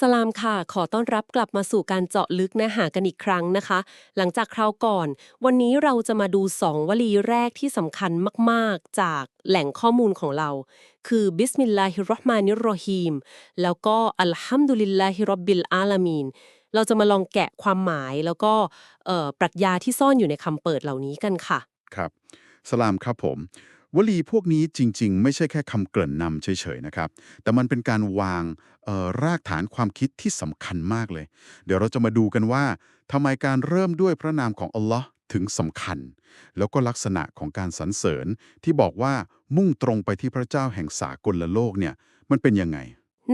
สลามค่ะ ขอต้อนรับกลับมาสู่การเจาะลึกเนื้อหากันอีกครั้งนะคะ หลังจากคราวก่อน วันนี้เราจะมาดูสองวลีแรกที่สำคัญมากๆ จากแหล่งข้อมูลของเรา คือบิสมิลลาฮิรราะห์มานิรรฮีมแล้วก็อัลฮัมดุลิลลาฮิรับบิลอาลามีนเราจะมาลองแกะความหมายแล้วก็ปรัชญาที่ซ่อนอยู่ในคำเปิดเหล่านี้กันค่ะ ครับ สลามครับผม วลีพวกนี้จริง ๆ ไม่ใช่แค่คำเกริ่นนำเฉยๆนะครับ แต่มันเป็นการวางรากฐานความคิดที่สำคัญมากเลย เดี๋ยวเราจะมาดูกันว่าทำไมการเริ่มด้วยพระนามของอัลลอฮ์ถึงสำคัญ แล้วก็ลักษณะของการสรรเสริญที่บอกว่ามุ่งตรงไปที่พระเจ้าแห่งสากลโลกเนี่ยมันเป็นยังไง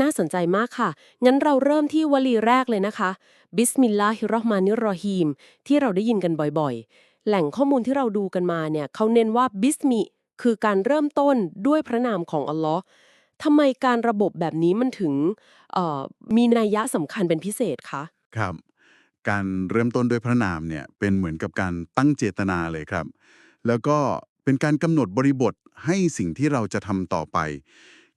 น่าสนใจมากค่ะ งั้นเราเริ่มที่วลีแรกเลยนะคะ บิสมิลลาฮิรราะห์มานิรรฮีม ที่เราได้ยินกันบ่อยๆ แหล่งข้อมูลที่เราดูกันมาเนี่ยเขาเน้นว่าบิสมิ คือการเริ่มต้นด้วยพระนามของอัลลอฮ์ทำไมการระบบแบบนี้มันถึงมีนัยยะสำคัญเป็นพิเศษคะ ครับ การเริ่มต้นด้วยพระนามเนี่ยเป็นเหมือนกับการตั้งเจตนาเลยครับ แล้วก็เป็นการกำหนดบริบทให้สิ่งที่เราจะทำต่อไป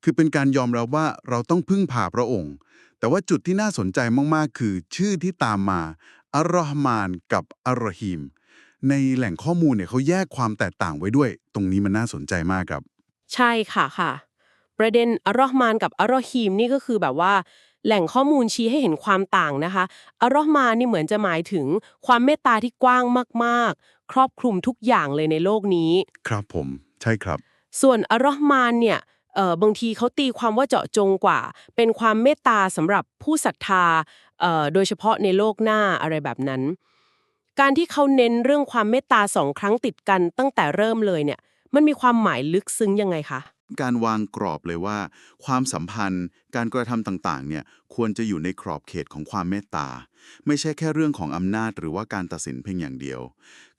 คือเป็นการยอมรับว่าเราต้องพึ่งพาพระองค์ แต่ว่าจุดที่น่าสนใจมากๆ คือชื่อที่ตามมาอัลลอฮ์มานกับอัลรอฮีม ในแหล่งข้อมูลเนี่ยเขาแยกความแตกต่างไว้ด้วย ตรงนี้มันน่าสนใจมากครับ ใช่ค่ะค่ะ ประเด็นอัลลอฮ์มานกับอัลลอฮีมนี่ก็คือแบบว่า แหล่งข้อมูลชี้ให้เห็นความต่างนะคะอัลลอฮ์มานนี่เหมือนจะหมายถึงความเมตตาที่กว้างมากๆ ครอบคลุมทุกอย่างเลยในโลกนี้ ครับผม ใช่ครับ ส่วนอัลลอฮ์มานเนี่ยเอ่อบางทีเขาตีความว่าเจาะจงกว่า เป็นความเมตตาสำหรับผู้ศรัทธาเอ่อโดยเฉพาะในโลกหน้าอะไรแบบนั้น การที่เขาเน้นเรื่องความเมตตาสองครั้งติดกันตั้งแต่เริ่มเลยเนี่ย มันมีความหมายลึกซึ้งยังไงคะ การวางกรอบเลยว่า ความสัมพันธ์ การกระทำต่างๆ เนี่ยควรจะอยู่ในกรอบเขตของความเมตตา ไม่ใช่แค่เรื่องของอำนาจหรือว่าการตัดสินเพียงอย่างเดียว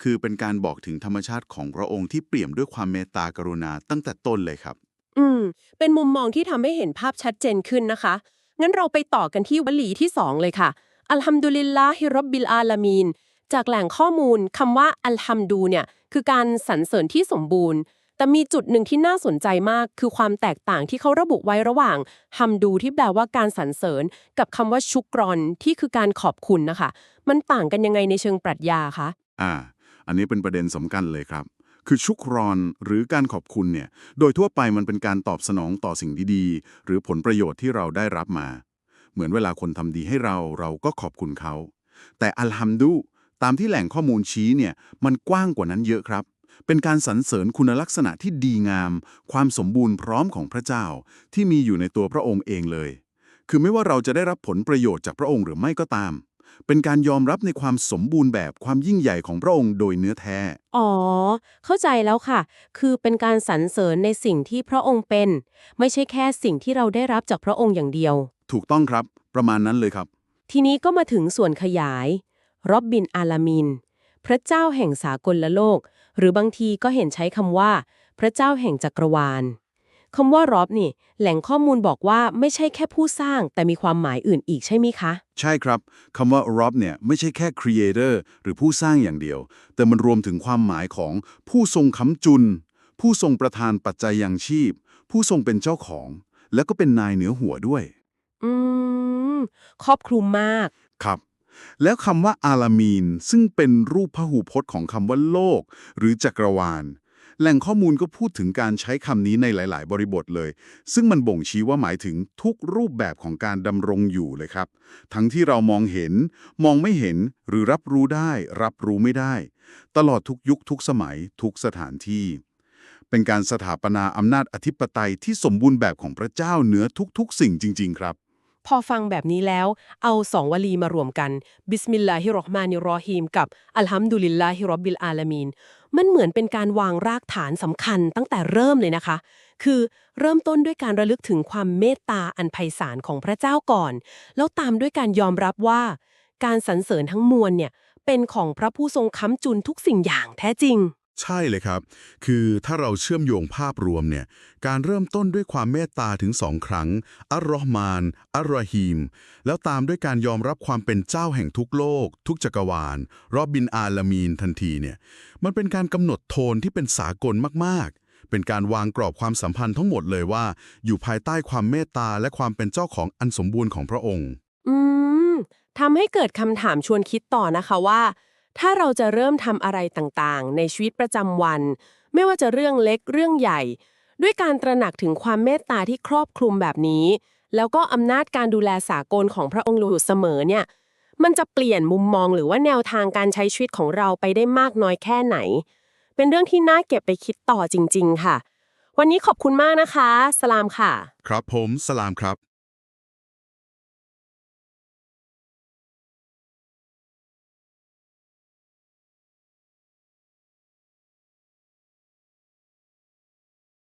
คือเป็นการบอกถึงธรรมชาติของพระองค์ที่เปี่ยมด้วยความเมตตากรุณาตั้งแต่ต้นเลยครับ อืม เป็นมุมมองที่ทำให้เห็นภาพชัดเจนขึ้นนะคะ งั้นเราไปต่อกันที่วลีที่2เลยค่ะ อัลฮัมดุลิลลาฮิรับบิลอาลามีน จากแหล่งข้อมูลคำว่าอัลฮัมดูเนี่ยคือการสรรเสริญที่สมบูรณ์ แต่มีจุดหนึ่งที่น่าสนใจมาก คือความแตกต่างที่เขาระบุไว้ระหว่างฮัมดูที่แปลว่าการสรรเสริญ กับคำว่าชุกรอนที่คือการขอบคุณนะคะ มันต่างกันยังไงในเชิงปรัชญาคะอ่า อันนี้เป็นประเด็นสำคัญเลยครับคือชุกรอนหรือการขอบคุณเนี่ย โดยทั่วไปมันเป็นการตอบสนองต่อสิ่งดีๆ หรือผลประโยชน์ที่เราได้รับมา เหมือนเวลาคนทำดีให้เราเราก็ขอบคุณเขา แต่อัลฮัมดุ ตามที่แหล่งข้อมูลชี้เนี่ยมันกว้างกว่านั้นเยอะครับ เป็นการสรรเสริญคุณลักษณะที่ดีงาม ความสมบูรณ์พร้อมของพระเจ้า ที่มีอยู่ในตัวพระองค์เองเลย คือไม่ว่าเราจะได้รับผลประโยชน์จากพระองค์หรือไม่ก็ตาม เป็นการยอมรับในความสมบูรณ์แบบความยิ่งใหญ่ของพระองค์โดยเนื้อแท้ อ๋อ เข้าใจแล้วค่ะ คือเป็นการสรรเสริญในสิ่งที่พระองค์เป็น ไม่ใช่แค่สิ่งที่เราได้รับจากพระองค์อย่างเดียว ถูกต้องครับ ประมาณนั้นเลยครับ ทีนี้ก็มาถึงส่วนขยาย รอบบินอาลามิน พระเจ้าแห่งสากลโลก หรือบางทีก็เห็นใช้คำว่า พระเจ้าแห่งจักรวาลคำว่ารอบนี่ แหล่งข้อมูลบอกว่าไม่ใช่แค่ผู้สร้าง แต่มีความหมายอื่นอีกใช่ไหมคะ ใช่ครับคำว่า Rob เนี่ยไม่ใช่แค่ creator หรือผู้สร้างอย่างเดียว แต่มันรวมถึงความหมายของผู้ทรงค้ำจุน ผู้ทรงประทานปัจจัยยังชีพ ผู้ทรงเป็นเจ้าของ แล้วก็เป็นนายเหนือหัวด้วย อืม ครอบคลุมมาก ครับ แล้วคำว่าอาลามีน ซึ่งเป็นรูปพหูพจน์ของคำว่าโลก หรือจักรวาล แหล่งข้อมูลก็พูดถึงการใช้คำนี้ในหลาย ๆ บริบทเลย ซึ่งมันบ่งชี้ว่าหมายถึงทุกรูปแบบของการดำรงอยู่เลยครับ ทั้งที่เรามองเห็น มองไม่เห็น หรือรับรู้ได้ รับรู้ไม่ได้ ตลอดทุกยุคทุกสมัย ทุกสถานที่ เป็นการสถาปนาอำนาจอธิปไตยที่สมบูรณ์แบบของพระเจ้าเหนือทุก ๆ สิ่งจริง ๆ ครับ พอฟังแบบนี้แล้ว เอาสองวลีมารวมกันบิสมิลลาฮิรราะห์มานิรราะฮีมกับอัลฮัมดุลิลลาฮิรับบิลอาลามีนมันเหมือนเป็นการวางรากฐานสำคัญตั้งแต่เริ่มเลยนะคะ คือเริ่มต้นด้วยการระลึกถึงความเมตตาอันไพศาลของพระเจ้าก่อน แล้วตามด้วยการยอมรับว่า การสรรเสริญทั้งมวลเนี่ยเป็นของพระผู้ทรงค้ำจุนทุกสิ่งอย่างแท้จริง ใช่เลยครับ คือถ้าเราเชื่อมโยงภาพรวมเนี่ย การเริ่มต้นด้วยความเมตตาถึงสองครั้ง อัลรอฮ์มาน อัลรอฮีม แล้วตามด้วยการยอมรับความเป็นเจ้าแห่งทุกโลก ทุกจักรวาล รอบบินอาลามีนทันทีเนี่ย มันเป็นการกำหนดโทนที่เป็นสากลมากๆ เป็นการวางกรอบความสัมพันธ์ทั้งหมดเลยว่า อยู่ภายใต้ความเมตตาและความเป็นเจ้าของอันสมบูรณ์ของพระองค์ อืมทำให้เกิดคำถามชวนคิดต่อนะคะว่า ถ้าเราจะเริ่มทำอะไรต่างๆ ในชีวิตประจำวัน ไม่ว่าจะเรื่องเล็กเรื่องใหญ่ ด้วยการตระหนักถึงความเมตตาที่ครอบคลุมแบบนี้ แล้วก็อำนาจการดูแลสากลของพระองค์อยู่เสมอเนี่ย มันจะเปลี่ยนมุมมองหรือว่าแนวทางการใช้ชีวิตของเราไปได้มากน้อยแค่ไหน เป็นเรื่องที่น่าเก็บไปคิดต่อจริง ๆ ค่ะ วันนี้ขอบคุณมากนะคะ สลามค่ะ ครับผมสลามครับ